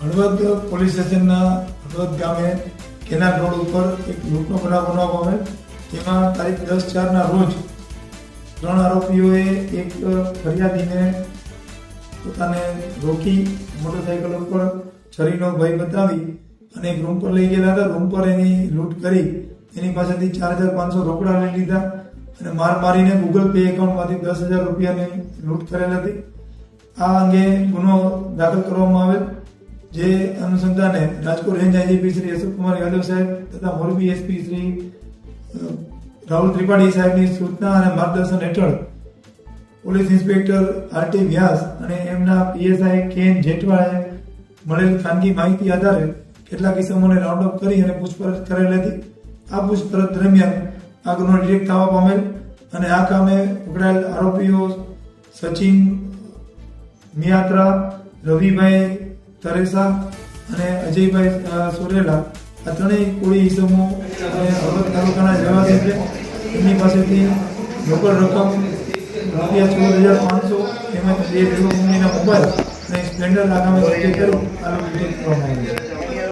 Halvad police સ્ટેશનના હળવદ ગામે canal road ઉપર એક લૂંટનો બનાવ બનાવવામાં આવે. તેમાં તારીખ દસ ચારના રોજ ત્રણ આરોપીઓએ એક ફરિયાદીને પોતાને રોકી મોટરસાઇકલ ઉપર છરીનો ભય બતાવી અને એક રૂમ પર લઈ ગયેલા હતા. રૂમ પર એની લૂંટ કરી એની પાસેથી ચાર હજાર પાંચસો રોકડા લઈ લીધા અને માર મારીને ગૂગલ પે એકાઉન્ટમાંથી દસ હજાર રૂપિયાની લૂંટ કરેલ હતી. આ અંગે ગુનો દાખલ કરવામાં આવેલ. જે અનુસંધાને રાજકોટ રેન્જ આઈજીપી શ્રી અશોકકુમાર યાદવ સાહેબ તથા મોરબી એસપી શ્રી રાહુલ ત્રિપાઠી સાહેબની સૂચના અને માર્ગદર્શન હેઠળ પોલીસ ઇન્સ્પેક્ટર આરટી વ્યાસ અને એમના પીએસઆઈ કે એન જેઠવાએ મળેલ ખાનગી માહિતી આધારે કેટલાક કિસ્સાઓને રાઉન્ડ અપ કરી અને પૂછપરછ કરેલ હતી. આ પૂછપરછ દરમિયાન આ ગુનો ડિટેક્ટ થવા પામેલ અને આ કામે પકડાયેલ આરોપીઓ સચિન મિયાત્રા, રવિભાઈ તરેસા અને અજયભાઈ સોરેલા આ ત્રણેય કોળી ઇસમો અને હળવદ તાલુકાના રહેવાસી છે. એમની પાસેથી રોકડ રકમ રૂપિયા ચૌદ હજાર પાંચસો તેમજ બે વિવો કંપનીના મોબાઈલ અને સ્પ્લેન્ડર આગામી કરો આ કરવામાં આવ્યું છે.